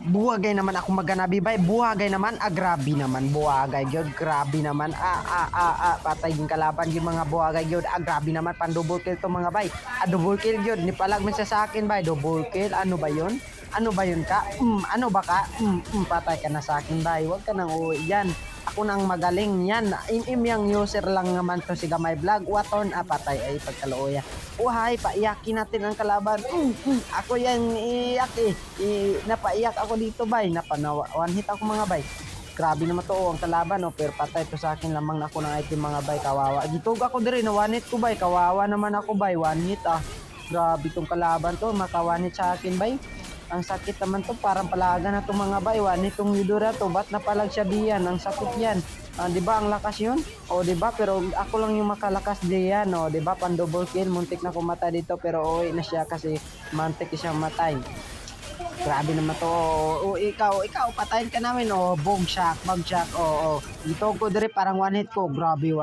Buwagay naman ako maganabi bay. Buwagay naman. Ah, grabe naman. Buwagay gyud. Grabe naman. Ah, ah, ah, ah. Patay yung kalaban yung mga buwagay gyud. Ah, grabe naman. Pan double kill to mga bay. Ah, double kill gyud. Nipalag man siya sa akin bay. Double kill. Ano ba yun? Ano ba yun ka? Mm, ano ba ka? Mm, mm, patay ka na sa akin bay. Huwag ka nang uuwi yan. Ako nang magaling yan. Im-im yung user lang naman to si Gamay Vlog. Waton, ah, patay ay pagkaluoya. Uhay, paiyakin natin ang kalaban. Mm, mm, ako yan iyak eh. I, napaiyak ako dito bay. Napanawa, one hit ako mga bay. Grabe naman to oh, ang kalaban oh, pero patay to sa akin lamang na ako ng item mga bay kawawa. Gitog ako dire na one hit ko bay, kawawa naman ako bay, one hit ah. Grabe tong kalaban to, makawanit sa akin bay. Ang sakit naman to, parang palaga na to mga bay. One hit tong Yudora to, ba't napalag siya diyan? Ang sakit yan. Ah, 'di ba ang lakas 'yun? O 'di ba? Pero ako lang yung makalakas diyan, o 'di ba? Pan double kill, muntik na kumatay dito pero uwi na siya kasi mantik siyang matay. Grabe naman to. O, ikaw, ikaw patayin ka namin. O, boom shock, bug shock. O, o. Ito ko dire parang one hit ko. Grabe one